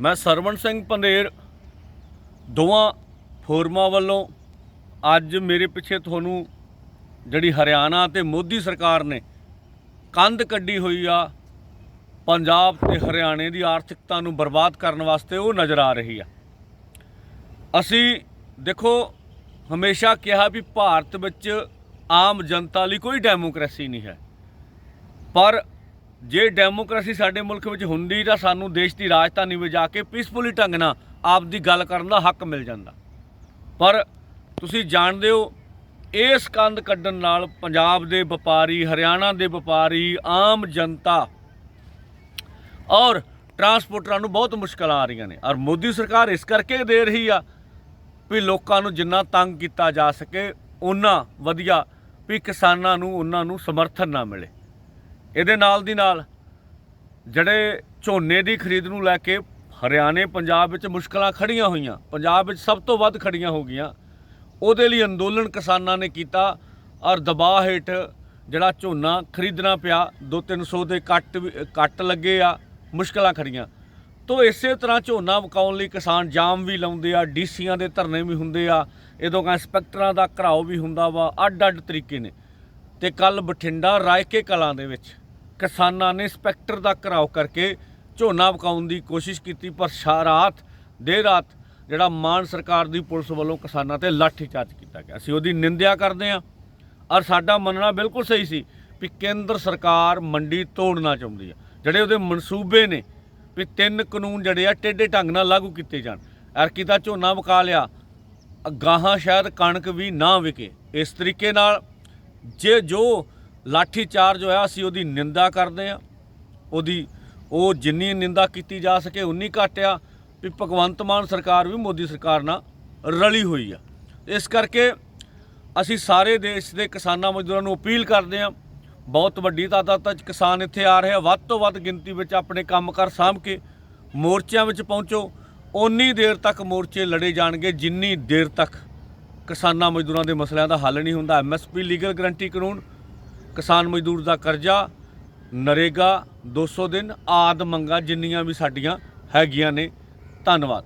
ਮੈਂ ਸਰਵਣ ਸਿੰਘ ਪੰਦੇਰ ਦੋਵਾਂ ਫੋਰਮਾਂ ਵੱਲੋਂ ਅੱਜ ਮੇਰੇ ਪਿੱਛੇ ਤੁਹਾਨੂੰ ਜਿਹੜੀ ਹਰਿਆਣਾ ਤੇ ਮੋਦੀ ਸਰਕਾਰ ਨੇ ਕੰਧ ਕੱਢੀ ਹੋਈ ਆ, ਪੰਜਾਬ ਤੇ ਹਰਿਆਣੇ ਦੀ ਆਰਥਿਕਤਾ ਨੂੰ ਬਰਬਾਦ ਕਰਨ ਵਾਸਤੇ ਉਹ ਨਜ਼ਰ ਆ ਰਹੀ ਆ। ਅਸੀਂ ਦੇਖੋ, ਹਮੇਸ਼ਾ ਕਿਹਾ ਵੀ ਭਾਰਤ ਵਿੱਚ ਆਮ ਜਨਤਾ ਲਈ ਕੋਈ ਡੈਮੋਕ੍ਰੇਸੀ ਨਹੀਂ ਹੈ। ਪਰ ਜੇ ਡੈਮੋਕ੍ਰੇਸੀ ਸਾਡੇ ਮੁਲਕ ਵਿੱਚ ਹੁੰਦੀ ਤਾਂ ਸਾਨੂੰ ਦੇਸ਼ ਦੀ ਰਾਜਧਾਨੀ ਵਿੱਚ ਜਾ ਕੇ ਪੀਸਫੁਲੀ ਢੰਗ ਨਾਲ ਆਪ ਦੀ ਗੱਲ ਕਰਨ ਦਾ ਹੱਕ ਮਿਲ ਜਾਂਦਾ। ਪਰ ਤੁਸੀਂ ਜਾਣਦੇ ਹੋ ਇਸ ਕੰਧ ਕੱਢਣ ਨਾਲ ਪੰਜਾਬ ਦੇ ਵਪਾਰੀ, ਹਰਿਆਣਾ ਦੇ ਵਪਾਰੀ, ਆਮ ਜਨਤਾ ਔਰ ਟਰਾਂਸਪੋਰਟਰਾਂ ਨੂੰ ਬਹੁਤ ਮੁਸ਼ਕਲਾਂ ਆ ਰਹੀਆਂ ਨੇ। ਔਰ ਮੋਦੀ ਸਰਕਾਰ ਇਸ ਕਰਕੇ ਦੇ ਰਹੀ ਆ ਵੀ ਲੋਕਾਂ ਨੂੰ ਜਿੰਨਾ ਤੰਗ ਕੀਤਾ ਜਾ ਸਕੇ ਉਹਨਾਂ ਵਧੀਆ ਵੀ ਕਿਸਾਨਾਂ ਨੂੰ, ਉਹਨਾਂ ਨੂੰ ਸਮਰਥਨ ਨਾ ਮਿਲੇ। ਇਹਦੇ ਨਾਲ ਦੀ ਨਾਲ ਜਿਹੜੇ ਝੋਨੇ ਦੀ ਖਰੀਦ ਨੂੰ ਲੈ ਕੇ ਹਰਿਆਣੇ, ਪੰਜਾਬ ਵਿੱਚ ਮੁਸ਼ਕਲਾਂ ਖੜੀਆਂ ਹੋਈਆਂ, ਪੰਜਾਬ ਵਿੱਚ ਸਭ ਤੋਂ ਵੱਧ ਖੜੀਆਂ ਹੋ ਗਈਆਂ, ਉਹਦੇ ਲਈ ਅੰਦੋਲਨ ਕਿਸਾਨਾਂ ਨੇ ਕੀਤਾ ਔਰ ਦਬਾਅ ਹੇਠ ਜਿਹੜਾ ਝੋਨਾ ਖਰੀਦਣਾ ਪਿਆ 2-300 ਦੇ ਕੱਟ ਵੀ- ਕੱਟ ਲੱਗੇ ਆ, ਮੁਸ਼ਕਲਾਂ ਖੜੀਆਂ ਤੋ ਇਸੇ ਤਰ੍ਹਾਂ ਝੋਨਾ ਵਕਾਉਣ ਲਈ ਕਿਸਾਨ ਜਾਮ ਵੀ ਲਾਉਂਦੇ ਆ, ਡੀਸੀਆਂ ਦੇ ਧਰਨੇ ਵੀ ਹੁੰਦੇ ਆ ਇਦੋਂ ਕਾ ਇੰਸਪੈਕਟਰਾਂ ਦਾ ਘਰਾਓ ਵੀ ਹੁੰਦਾ ਵਾ, ਅੱਡ-ਅੱਡ ਤਰੀਕੇ ਨੇ। ਤੇ ਕੱਲ ਬਠਿੰਡਾ ਰਾਇਕੇ ਕਲਾਂ ਦੇ ਵਿੱਚ ਕਿਸਾਨਾਂ ਨੇ ਸਪੈਕਟਰ ਦਾ ਘਰਾਓ ਕਰਕੇ ਝੋਨਾ ਵਕਾਉਣ ਦੀ ਕੋਸ਼ਿਸ਼ ਕੀਤੀ, ਪਰ ਸ਼ਾ ਰਾਤ, ਦੇਰ ਰਾਤ ਜਿਹੜਾ ਮਾਨ ਸਰਕਾਰ ਦੀ ਪੁਲਿਸ ਵੱਲੋਂ ਕਿਸਾਨਾਂ ਤੇ ਲਾਠੀਚਾਰਜ ਕੀਤਾ ਗਿਆ। ਅਸੀਂ ਉਹਦੀ ਨਿੰਦਿਆ ਕਰਦੇ ਹਾਂ ਔਰ ਸਾਡਾ ਮੰਨਣਾ ਬਿਲਕੁਲ ਸਹੀ ਸੀ ਵੀ ਕੇਂਦਰ ਸਰਕਾਰ ਮੰਡੀ ਤੋੜਨਾ ਚਾਹੁੰਦੀ ਆ। ਜਿਹੜੇ ਉਹਦੇ ਮਨਸੂਬੇ ਨੇ ਵੀ ਤਿੰਨ ਕਾਨੂੰਨ ਜਿਹੜੇ ਆ ਟੇਢੇ ਢੰਗ ਨਾਲ ਲਾਗੂ ਕੀਤੇ ਜਾਣ। ਐਰਕੀ ਦਾ ਝੋਨਾ ਵਕਾ ਲਿਆ ਗਾਹਾਂ ਸ਼ਾਇਦ ਕਣਕ ਵੀ ਨਾ ਵਿਕੇ। ਇਸ ਤਰੀਕੇ ਨਾਲ ਜੇ ਜੋ ਲਾਠੀ ਚਾਰਜ ਹੋਇਆ, ਅਸੀਂ ਉਹਦੀ ਨਿੰਦਾ ਕਰਦੇ ਆ ਉਹਦੀ, ਉਹ ਜਿੰਨੀ ਨਿੰਦਾ ਕੀਤੀ ਜਾ ਸਕੇ, ਉਨੀ ਘੱਟ ਆ। ਵੀ ਭਗਵੰਤ ਮਾਨ ਸਰਕਾਰ ਵੀ ਮੋਦੀ ਸਰਕਾਰ ਨਾਲ ਰਲੀ ਹੋਈ ਆ। ਇਸ ਕਰਕੇ ਅਸੀਂ ਸਾਰੇ ਦੇਸ਼ ਦੇ ਕਿਸਾਨਾਂ ਮਜ਼ਦੂਰਾਂ ਨੂੰ ਅਪੀਲ ਕਰਦੇ ਹਾਂ। ਬਹੁਤ ਵੱਡੀ ਤਾਦਾਦ ਵਿੱਚ ਕਿਸਾਨ ਇੱਥੇ ਆ ਰਹੇ ਆ। ਵੱਧ ਤੋਂ ਵੱਧ ਗਿਣਤੀ ਵਿੱਚ ਆਪਣੇ ਕੰਮਕਾਰ ਸਾਂਭ ਕੇ ਮੋਰਚਿਆਂ ਵਿੱਚ ਪਹੁੰਚੋ। ਓਨੀ ਦੇਰ ਤੱਕ ਮੋਰਚੇ ਲੜੇ ਜਾਣਗੇ, ਜਿੰਨੀ ਦੇਰ ਤੱਕ ਕਿਸਾਨਾਂ ਮਜ਼ਦੂਰਾਂ ਦੇ ਮਸਲਿਆਂ ਦਾ ਹੱਲ ਨਹੀਂ ਹੁੰਦਾ। ਐਮਐਸਪੀ ਲੀਗਲ ਗਰੰਟੀ ਕਾਨੂੰਨ ਕਿਸਾਨ ਮਜ਼ਦੂਰ ਦਾ ਕਰਜ਼ਾ ਨਰੇਗਾ 200 ਦਿਨ ਆਦ ਮੰਗਾ ਜਿੰਨੀਆਂ ਵੀ ਸਾਡੀਆਂ ਹੈਗੀਆਂ ਨੇ। ਧੰਨਵਾਦ।